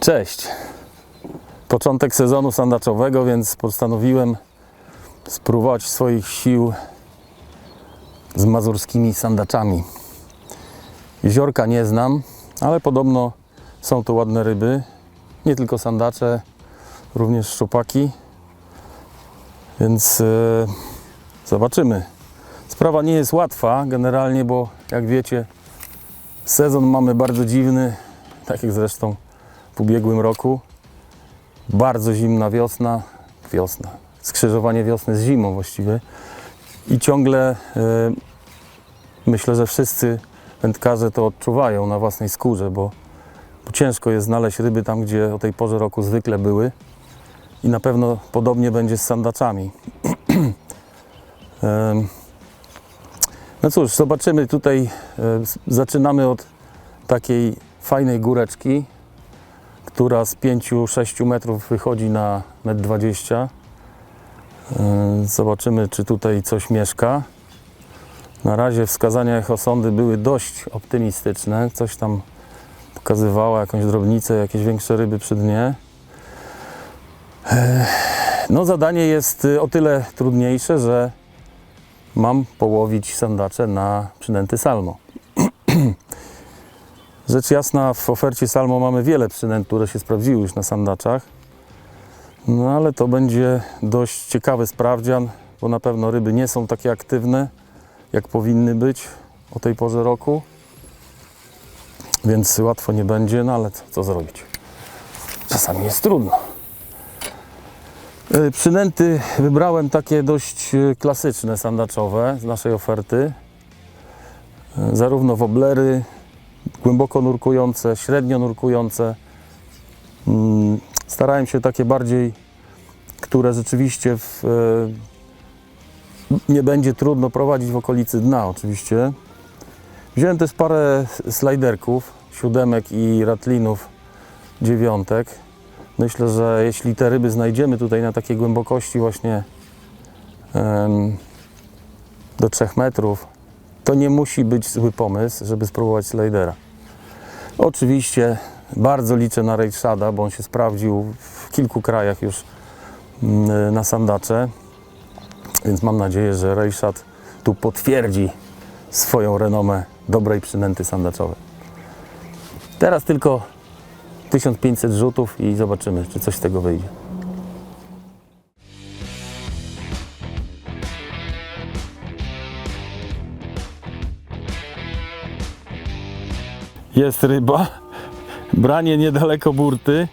Cześć. Początek sezonu sandaczowego, więc postanowiłem spróbować swoich sił z mazurskimi sandaczami. Jeziorka nie znam, ale podobno są to ładne ryby. Nie tylko sandacze, również szczupaki. Więc e, zobaczymy. Sprawa nie jest łatwa generalnie, bo jak wiecie, sezon mamy bardzo dziwny, tak jak zresztą ubiegłym roku. Bardzo zimna wiosna, wiosna, skrzyżowanie wiosny z zimą właściwie. I ciągle e, myślę, że wszyscy wędkarze to odczuwają na własnej skórze, bo, bo ciężko jest znaleźć ryby tam, gdzie o tej porze roku zwykle były. I na pewno podobnie będzie z sandaczami. No cóż, zobaczymy tutaj. e, Zaczynamy od takiej fajnej góreczki, która z 5-6 metrów wychodzi na 1,20 m. E, Zobaczymy, czy tutaj coś mieszka. Na razie wskazania echosondy były dość optymistyczne. Coś tam pokazywało, jakąś drobnicę, jakieś większe ryby przy dnie. E, No, zadanie jest y, o tyle trudniejsze, że mam połowić sandacze na przynęty salmo. Rzecz jasna, w ofercie salmo mamy wiele przynęt, które się sprawdziły już na sandaczach. No ale to będzie dość ciekawy sprawdzian, bo na pewno ryby nie są takie aktywne, jak powinny być o tej porze roku. Więc łatwo nie będzie, no ale co, co zrobić? Czasami jest trudno. Y, Przynęty wybrałem takie dość y, klasyczne sandaczowe z naszej oferty. Y, Zarówno woblery, głęboko nurkujące, średnio nurkujące. Mm, Starałem się takie bardziej, które rzeczywiście w, e, nie będzie trudno prowadzić w okolicy dna oczywiście. Wziąłem też parę slajderków, siódemek i ratlinów dziewiątek. Myślę, że jeśli te ryby znajdziemy tutaj na takiej głębokości właśnie do 3 metrów, to nie musi być zły pomysł, żeby spróbować slidera. Oczywiście bardzo liczę na Rayshada, bo on się sprawdził w kilku krajach już mm, na sandacze, więc mam nadzieję, że Rayshad tu potwierdzi swoją renomę dobrej przynęty sandaczowej. Teraz tylko 1500 rzutów i zobaczymy, czy coś z tego wyjdzie. Jest ryba. Branie niedaleko burty.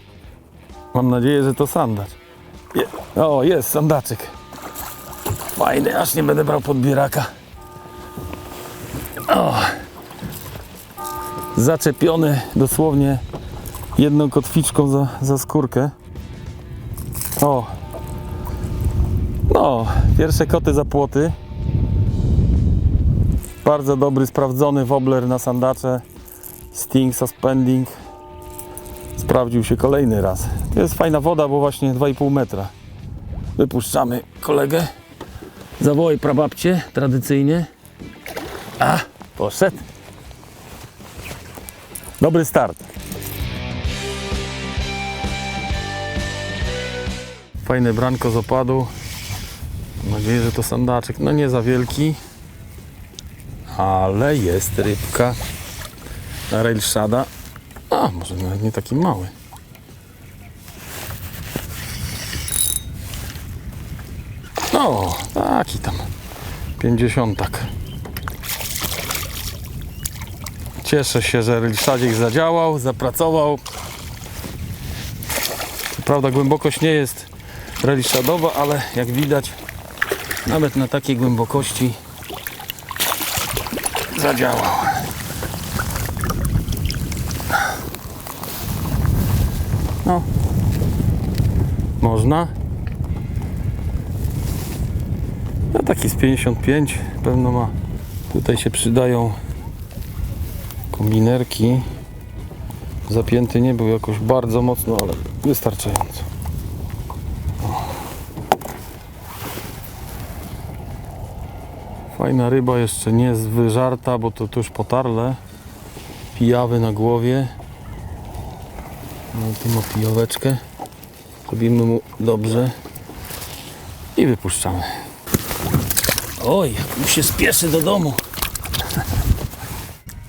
Mam nadzieję, że to sandacz. Je- o, jest sandaczek. Fajny, aż nie będę brał podbieraka. O. Zaczepiony dosłownie jedną kotwiczką za, za skórkę. O. No, pierwsze koty za płoty. Bardzo dobry, sprawdzony wobbler na sandacze. Sting Suspending sprawdził się kolejny raz. To jest fajna woda, bo właśnie 2,5 metra. Wypuszczamy kolegę. Zawołaj prababcie tradycyjnie. A, poszedł. Dobry start. Fajne branko z opadu. Mam nadzieję, że to sandaczek. No nie za wielki, ale jest rybka Railshada. A, może nawet nie taki mały. O, taki tam. Pięćdziesiątak. Cieszę się, że Railshadik zadziałał, zapracował. Co Prawda, głębokość nie jest Railshadowa, ale jak widać, nawet na takiej głębokości zadziałał. Można. No taki z 55 pewno ma. Tutaj się przydają kombinerki. Zapięty nie był jakoś bardzo mocno, ale wystarczająco. Fajna ryba, jeszcze nie jest wyżarta, bo to tuż potarle. Pijawy na głowie. No, tu ma pijoweczkę. Robimy mu dobrze. I wypuszczamy. Oj, mu się spieszy do domu.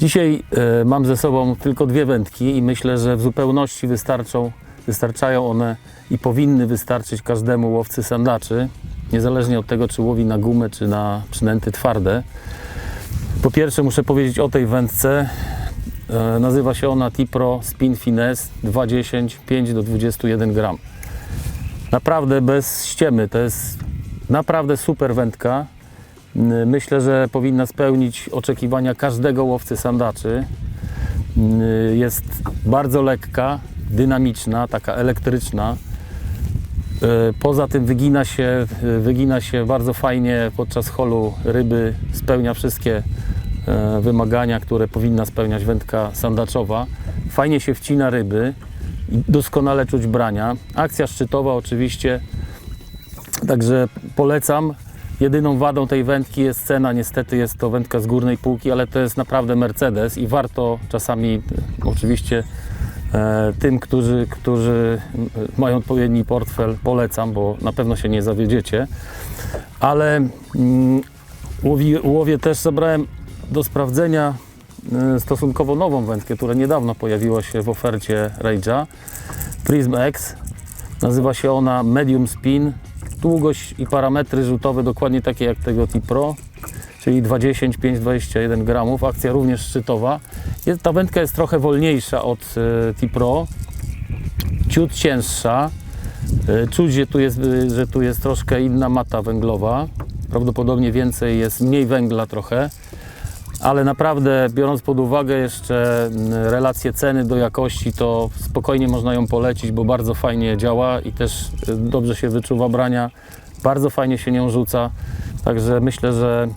Dzisiaj e, mam ze sobą tylko dwie wędki i myślę, że w zupełności wystarczą, wystarczają one i powinny wystarczyć każdemu łowcy sandaczy, niezależnie od tego, czy łowi na gumę, czy na przynęty twarde. Po pierwsze muszę powiedzieć o tej wędce. E, nazywa się ona Tipro Spin Finesse 2.10 5 do 21 gram. Naprawdę bez ściemy, to jest naprawdę super wędka. N- Myślę, że powinna spełnić oczekiwania każdego łowcy sandaczy. N- Jest bardzo lekka, dynamiczna, taka elektryczna. E, Poza tym wygina się, e, wygina się bardzo fajnie podczas holu ryby, spełnia wszystkie e, wymagania, które powinna spełniać wędka sandaczowa. Fajnie się wcina ryby doskonale czuć brania. Akcja szczytowa oczywiście, także polecam. Jedyną wadą tej wędki jest cena, niestety jest to wędka z górnej półki, ale to jest naprawdę Mercedes i warto czasami e, oczywiście e, tym, którzy, którzy m, mają odpowiedni portfel, polecam, bo na pewno się nie zawiedziecie. Ale mm, łowi, łowię też zabrałem do sprawdzenia e, stosunkowo nową wędkę, która niedawno pojawiła się w ofercie Rage'a. Prism X. Nazywa się ona Medium Spin. Długość i parametry rzutowe dokładnie takie jak tego T-Pro, czyli 2,10, 5,21 gramów. Akcja również szczytowa. Jest, ta wędka jest trochę wolniejsza od e, T-Pro, ciut cięższa. E, Czuć, że tu, jest, e, że tu jest troszkę inna mata węglowa. Prawdopodobnie więcej jest, mniej węgla trochę. Ale naprawdę, biorąc pod uwagę jeszcze relacje ceny do jakości, to spokojnie można ją polecić, bo bardzo fajnie działa i też y, dobrze się wyczuwa brania. Bardzo fajnie się nią rzuca. Także myślę, że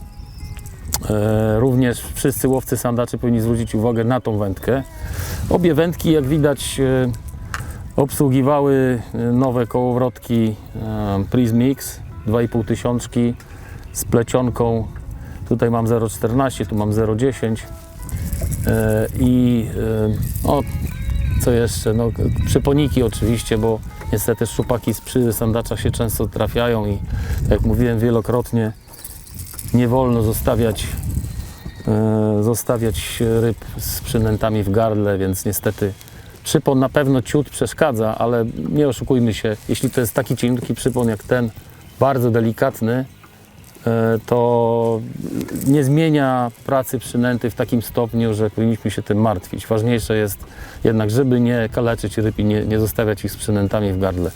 e, również wszyscy łowcy sandaczy powinni zwrócić uwagę na tą wędkę. Obie wędki, jak widać, e, obsługiwały e, nowe kołowrotki Prismix 2,5 tysiączki z plecionką Tutaj mam 0,14, tu mam 0,10 E, i e, o, co jeszcze, no, przyponiki oczywiście, bo niestety szczupaki z przy sandacza się często trafiają i jak mówiłem wielokrotnie, nie wolno zostawiać, e, zostawiać ryb z przynętami w gardle, więc niestety przypon na pewno ciut przeszkadza, ale nie oszukujmy się, jeśli to jest taki cienki przypon jak ten, bardzo delikatny, to nie zmienia pracy przynęty w takim stopniu, że powinniśmy się tym martwić. Ważniejsze jest jednak, żeby nie kaleczyć ryb i nie, nie zostawiać ich z przynętami w gardle.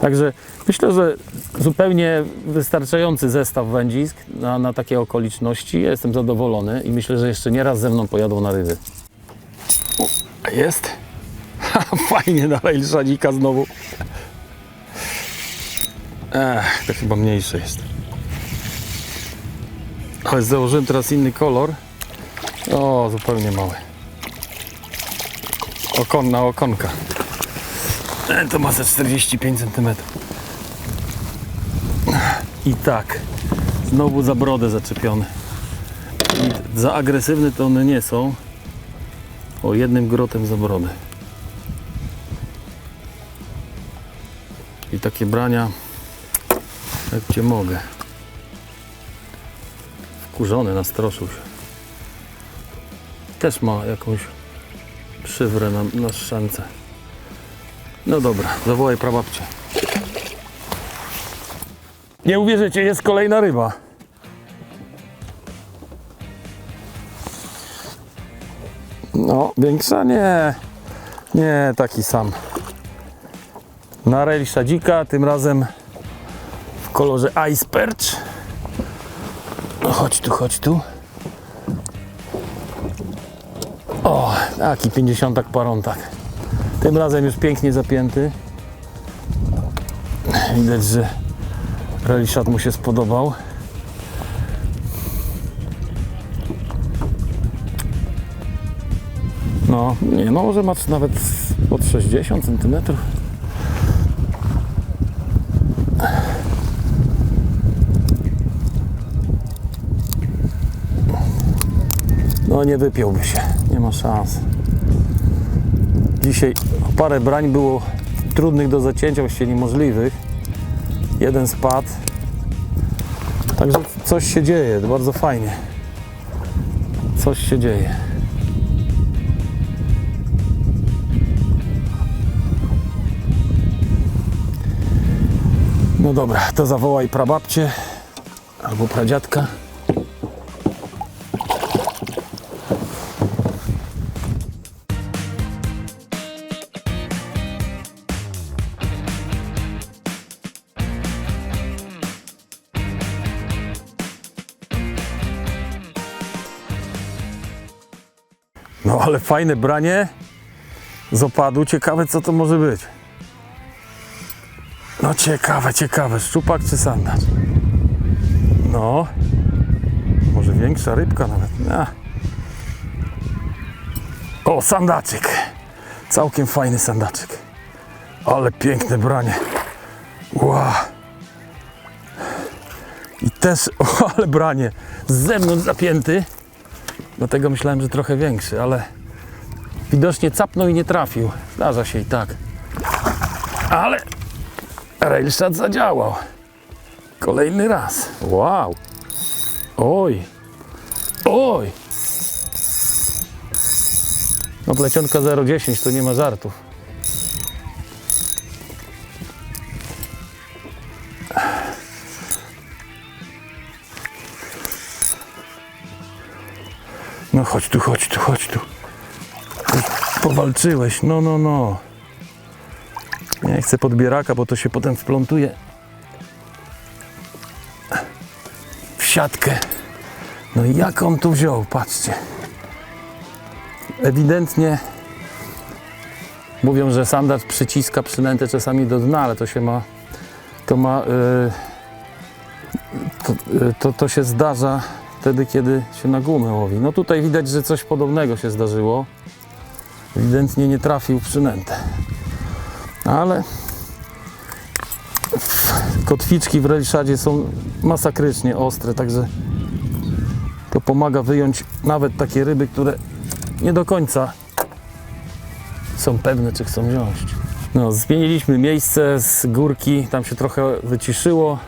Także myślę, że zupełnie wystarczający zestaw wędzisk na, na takie okoliczności. Jestem zadowolony i myślę, że jeszcze nie raz ze mną pojadą na ryby. Jest. Fajnie na rail szadzika znowu. Ech, to chyba mniejsze jest. Ale założyłem teraz inny kolor. O, zupełnie mały. Okonna okonka. E, To ma ze 45 cm. I tak. Znowu za brodę zaczepiony. I za agresywne to one nie są. O, jednym grotem za brodę. I takie brania, jak cię mogę. Wkurzony, nastroszył się. Też ma jakąś przywrę na, na. No dobra, zawołaj prababcię. Nie uwierzycie, jest kolejna ryba. No, większa nie. Nie, taki sam. Na rel szadzika, tym razem w kolorze Ice Perch. No, chodź tu, chodź tu. O, taki 50 parontak. Tym razem już pięknie zapięty. Widać, że reliszat mu się spodobał. No, nie, no może ma nawet od 60 cm. No nie wypiąłby się, nie ma szans. Dzisiaj parę brań było trudnych do zacięcia, właściwie niemożliwych. Jeden spadł. Także coś się dzieje, bardzo fajnie. Coś się dzieje. No dobra, to zawołaj prababcię albo pradziadka. No ale fajne branie z opadu. Ciekawe co to może być. No ciekawe, ciekawe. Szczupak czy sandacz? No. Może większa rybka nawet. A. O, sandaczyk. Całkiem fajny sandaczyk. Ale piękne branie. Wow. I też, o, ale branie. Z zewnątrz zapięty. Dlatego myślałem, że trochę większy, ale widocznie capnął i nie trafił. Zdarza się i tak. Ale Railshot zadziałał. Kolejny raz. Wow. Oj. Oj. No plecionka 0,10 to nie ma żartów. No chodź tu, chodź tu, chodź tu. Powalczyłeś, no, no, no. Nie chcę podbieraka, bo to się potem wplątuje w siatkę. No jak on tu wziął, patrzcie. Ewidentnie mówią, że sandacz przyciska przynętę czasami do dna, ale to się ma, to ma, yy, to, yy, to, to się zdarza wtedy, kiedy się na gumę łowi. No tutaj widać, że coś podobnego się zdarzyło. Ewidentnie nie trafił przynętę. Ale kotwiczki w reliszadzie są masakrycznie ostre, także to pomaga wyjąć nawet takie ryby, które nie do końca są pewne, czy chcą wziąć. No, zmieniliśmy miejsce z górki, tam się trochę wyciszyło.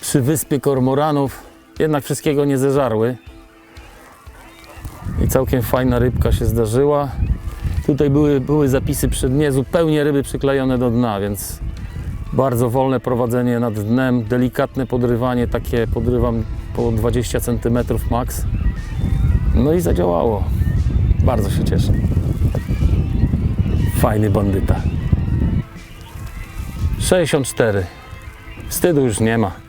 Przy wyspie kormoranów jednak wszystkiego nie zeżarły. I całkiem fajna rybka się zdarzyła. Tutaj były, były zapisy przy dnie, zupełnie ryby przyklejone do dna, więc bardzo wolne prowadzenie nad dnem, delikatne podrywanie, takie podrywam po 20 cm max. No i zadziałało. Bardzo się cieszę. Fajny bandyta. 64. Wstydu już nie ma.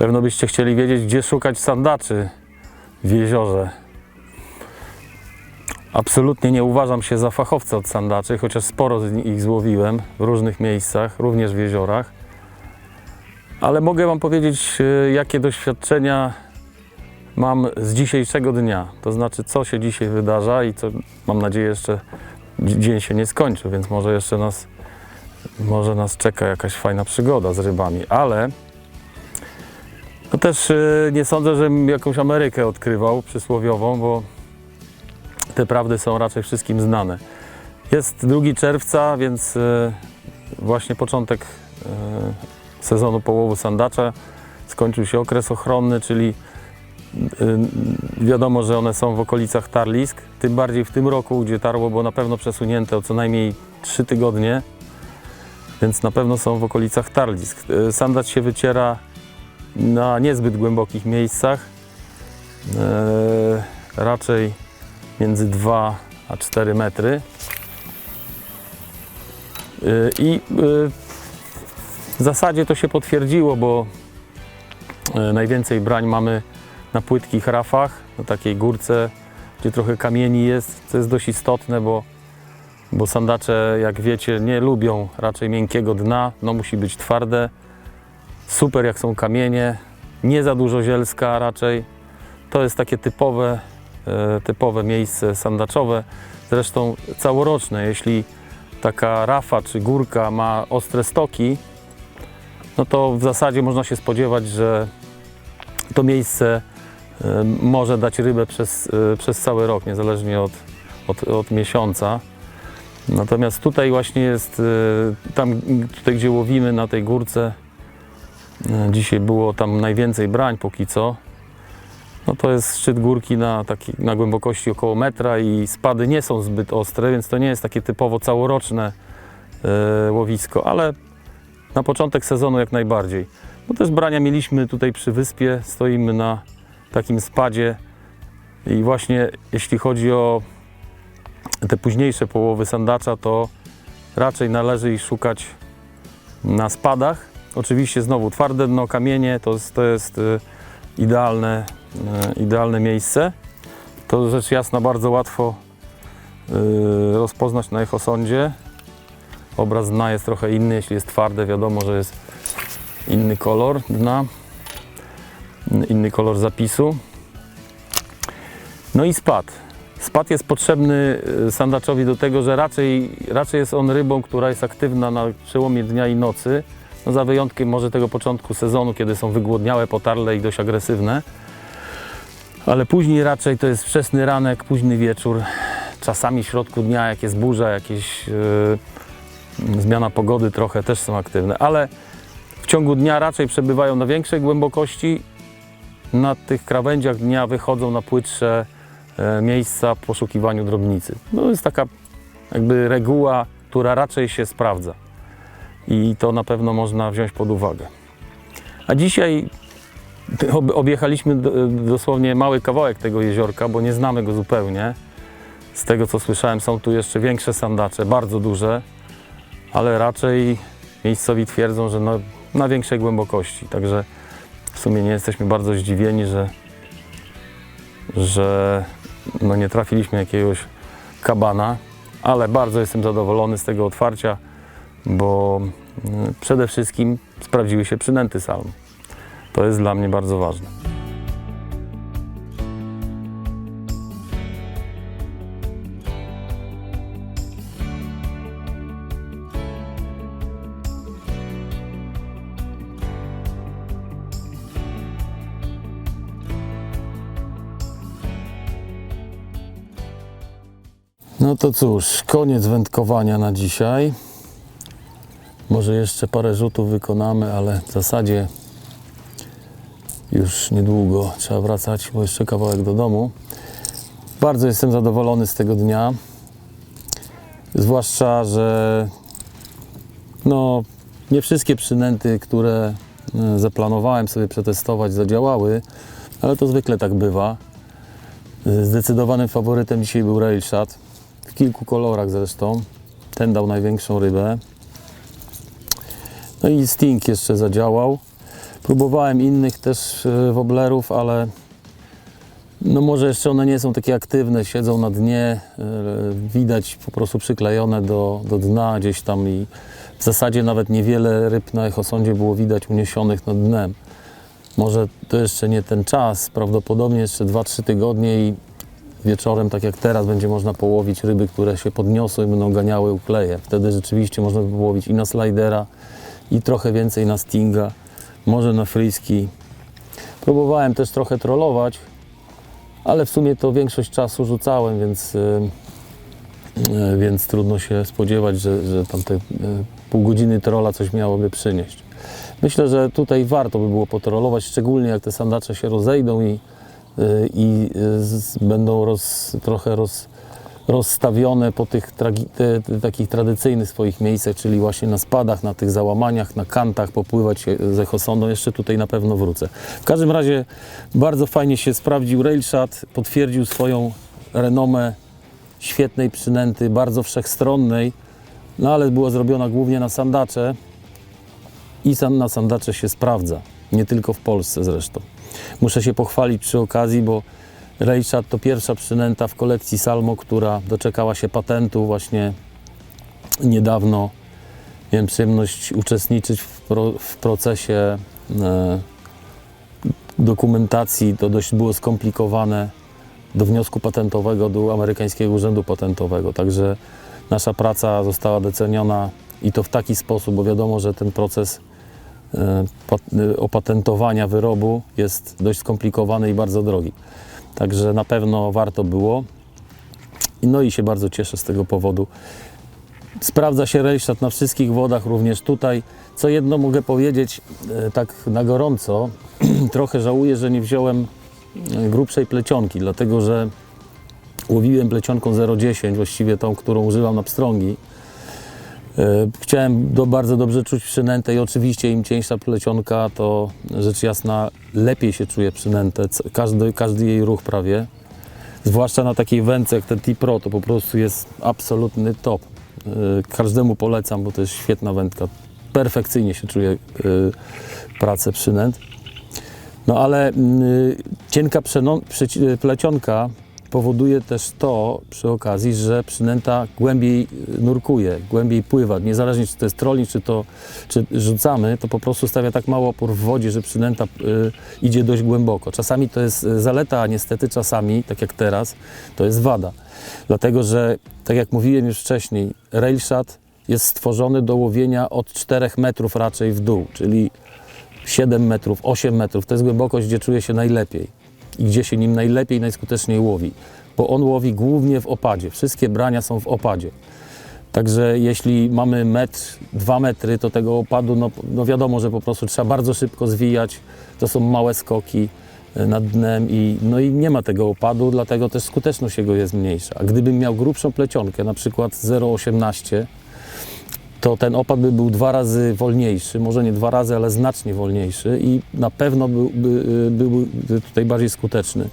Pewno byście chcieli wiedzieć, gdzie szukać sandaczy w jeziorze. Absolutnie nie uważam się za fachowca od sandaczy, chociaż sporo ich złowiłem w różnych miejscach, również w jeziorach. Ale mogę Wam powiedzieć, e, jakie doświadczenia mam z dzisiejszego dnia. To znaczy, co się dzisiaj wydarza i co mam nadzieję jeszcze dzi- dzień się nie skończy, więc może jeszcze nas, może nas czeka jakaś fajna przygoda z rybami. Ale no też e, nie sądzę, żebym jakąś Amerykę odkrywał przysłowiową, bo te prawdy są raczej wszystkim znane. Jest 2 czerwca, więc e, właśnie początek e, sezonu połowu sandacza. Skończył się okres ochronny, czyli wiadomo, że one są w okolicach tarlisk. Tym bardziej w tym roku, gdzie tarło było na pewno przesunięte o co najmniej 3 tygodnie, więc na pewno są w okolicach tarlisk. Sandacz się wyciera na niezbyt głębokich miejscach. E, raczej między 2 a 4 metry. Yy, I yy, w zasadzie to się potwierdziło, bo najwięcej brań mamy na płytkich rafach, na takiej górce, gdzie trochę kamieni jest, co jest dość istotne, bo, bo sandacze, jak wiecie, nie lubią raczej miękkiego dna, no musi być twarde. Super jak są kamienie, nie za dużo zielska raczej. To jest takie typowe e, typowe miejsce sandaczowe, zresztą całoroczne. Jeśli taka rafa czy górka ma ostre stoki, no to w zasadzie można się spodziewać, że to miejsce e, może dać rybę przez, e, przez cały rok, niezależnie od, od, od miesiąca. Natomiast tutaj właśnie jest, tam tutaj gdzie łowimy na tej górce, dzisiaj było tam najwięcej brań póki co. No to jest szczyt górki na, taki, na głębokości około metra i spady nie są zbyt ostre, więc to nie jest takie typowo całoroczne e, łowisko, ale na początek sezonu jak najbardziej. Bo też brania mieliśmy tutaj przy wyspie, stoimy na takim spadzie i właśnie jeśli chodzi o te późniejsze połowy sandacza, to raczej należy ich szukać na spadach. Oczywiście znowu twarde dno, kamienie to jest, to jest y, idealne, y, idealne miejsce. To rzecz jasna bardzo łatwo y, rozpoznać na echosondzie. Obraz dna jest trochę inny, jeśli jest twarde wiadomo, że jest inny kolor dna, inny kolor zapisu. No i spad. Spad jest potrzebny sandaczowi do tego, że raczej, raczej jest on rybą, która jest aktywna na przełomie dnia i nocy. No za wyjątkiem może tego początku sezonu, kiedy są wygłodniałe, potarle i dość agresywne. Ale później raczej to jest wczesny ranek, późny wieczór. Czasami w środku dnia, jak jest burza, jakieś yy, zmiana pogody trochę też są aktywne. Ale w ciągu dnia raczej przebywają na większej głębokości. Na tych krawędziach dnia wychodzą na płytsze e, miejsca w poszukiwaniu drobnicy. No, To jest taka jakby reguła, która raczej się sprawdza. I to na pewno można wziąć pod uwagę. A dzisiaj ob- objechaliśmy do- dosłownie mały kawałek tego jeziorka, bo nie znamy go zupełnie. Z tego co słyszałem, są tu jeszcze większe sandacze, bardzo duże, ale raczej miejscowi twierdzą, że no, na większej głębokości. Także w sumie nie jesteśmy bardzo zdziwieni, że, że no nie trafiliśmy jakiegoś kabana, ale bardzo jestem zadowolony z tego otwarcia, bo mm, przede wszystkim sprawdziły się przynęty salm. To jest dla mnie bardzo ważne. No to cóż, koniec wędkowania na dzisiaj. Może jeszcze parę rzutów wykonamy, ale w zasadzie już niedługo trzeba wracać, bo jeszcze kawałek do domu. Bardzo jestem zadowolony z tego dnia. Zwłaszcza, że no, nie wszystkie przynęty, które e, zaplanowałem sobie przetestować, zadziałały, ale to zwykle tak bywa. E, Zdecydowanym faworytem dzisiaj był Rail Shot. W kilku kolorach zresztą. Ten dał największą rybę. No i Sting jeszcze zadziałał. Próbowałem innych też e, woblerów, ale no może jeszcze one nie są takie aktywne, siedzą na dnie, e, widać po prostu przyklejone do, do dna gdzieś tam i w zasadzie nawet niewiele ryb na echosądzie było widać uniesionych nad dnem. Może to jeszcze nie ten czas, prawdopodobnie jeszcze 2-3 tygodnie i wieczorem, tak jak teraz, będzie można połowić ryby, które się podniosą i będą ganiały ukleje. Wtedy rzeczywiście można by połowić i na slidera, i trochę więcej na stinga, może na friski. Próbowałem też trochę trollować, ale w sumie to większość czasu rzucałem, więc, y, y, więc trudno się spodziewać, że, że tam te y, pół godziny trolla coś miałoby przynieść. Myślę, że tutaj warto by było potrolować, szczególnie jak te sandacze się rozejdą i, i z, będą roz, trochę roz, rozstawione po tych te, te, takich tradycyjnych swoich miejscach, czyli właśnie na spadach, na tych załamaniach, na kantach, popływać się z echosondą. Jeszcze tutaj na pewno wrócę. W każdym razie bardzo fajnie się sprawdził Railshot, potwierdził swoją renomę świetnej przynęty, bardzo wszechstronnej, no ale była zrobiona głównie na sandacze i sam na sandacze się sprawdza, nie tylko w Polsce zresztą. Muszę się pochwalić przy okazji, bo Rejszat to pierwsza przynęta w kolekcji Salmo, która doczekała się patentu właśnie niedawno. Miałem przyjemność uczestniczyć w, pro, w procesie e, dokumentacji. To dość było skomplikowane do wniosku patentowego do amerykańskiego urzędu patentowego. Także nasza praca została doceniona i to w taki sposób, bo wiadomo, że ten proces e, pat- e, opatentowania wyrobu jest dość skomplikowany i bardzo drogi. Także na pewno warto było. No i się bardzo cieszę z tego powodu. Sprawdza się rejszat na wszystkich wodach, również tutaj. Co jedno mogę powiedzieć e, tak na gorąco, trochę żałuję, że nie wziąłem e, grubszej plecionki, dlatego że łowiłem plecionką 0,10, właściwie tą, którą używam na pstrągi. E, Chciałem do, bardzo dobrze czuć przynętę i oczywiście im cieńsza plecionka, to rzecz jasna lepiej się czuje przynętę, każdy, każdy jej ruch prawie. Zwłaszcza na takiej wędce jak ten T-Pro, to po prostu jest absolutny top. E, Każdemu polecam, bo to jest świetna wędka. Perfekcyjnie się czuje e, pracę przynęt. No ale mm, cienka plecionka powoduje też to przy okazji, że przynęta głębiej y, nurkuje, głębiej pływa. Niezależnie czy to jest trolling, czy to czy rzucamy, to po prostu stawia tak mało opór w wodzie, że przynęta y, idzie dość głęboko. Czasami to jest y, zaleta, a niestety czasami, tak jak teraz, to jest wada. Dlatego, że tak jak mówiłem już wcześniej, railshot jest stworzony do łowienia od 4 metrów raczej w dół, czyli 7 metrów, 8 metrów to jest głębokość, gdzie czuje się najlepiej i gdzie się nim najlepiej, najskuteczniej łowi, bo on łowi głównie w opadzie. Wszystkie brania są w opadzie. Także jeśli mamy metr, dwa metry, to tego opadu, no, no wiadomo, że po prostu trzeba bardzo szybko zwijać. To są małe skoki e, nad dnem i, no i nie ma tego opadu, dlatego też skuteczność jego jest mniejsza. A gdybym miał grubszą plecionkę, na przykład 0,18, to ten opad by był dwa razy wolniejszy, może nie dwa razy, ale znacznie wolniejszy i na pewno byłby, byłby tutaj bardziej skuteczny,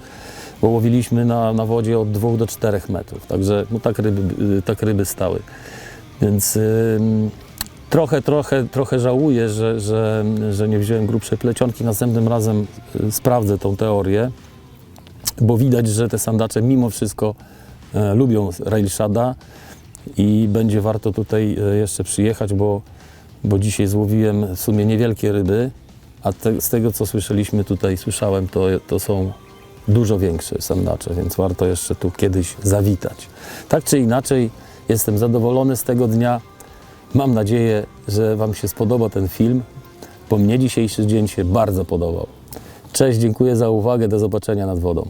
bo łowiliśmy na, na wodzie od 2 do 4 metrów, także no tak, ryby, tak ryby stały. Więc trochę, trochę, trochę żałuję, że, że, że nie wziąłem grubszej plecionki. Następnym razem y, sprawdzę tą teorię, bo widać, że te sandacze mimo wszystko e, lubią railshada i będzie warto tutaj e, jeszcze przyjechać, bo, bo dzisiaj złowiłem w sumie niewielkie ryby, a te, z tego co słyszeliśmy tutaj, słyszałem, to, to są dużo większe sandacze, więc warto jeszcze tu kiedyś zawitać. Tak czy inaczej, jestem zadowolony z tego dnia. Mam nadzieję, że Wam się spodoba ten film, bo mnie dzisiejszy dzień się bardzo podobał. Cześć, dziękuję za uwagę, do zobaczenia nad wodą.